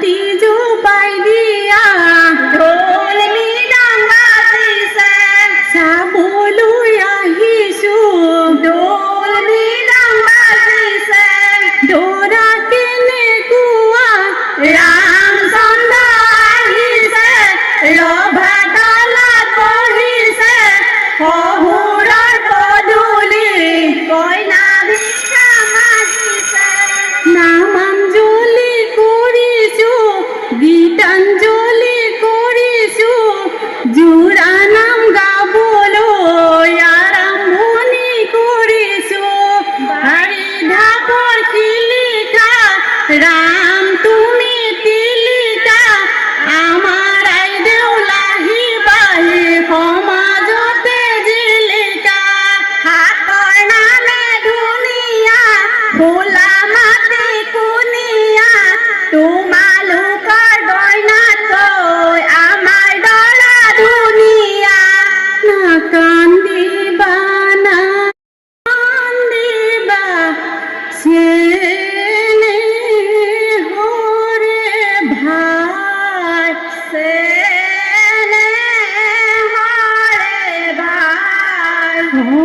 মাটি জো পাই দিয়া ঢোল মৃদঙ্গ বাজিছে চাবলৈ আহিছো ঢোল মৃদঙ্গ বাজিছে দৰা কেনেকুৱা ৰামচন্দ্ৰ আহিছে ৰভাতলত বহিছে 对的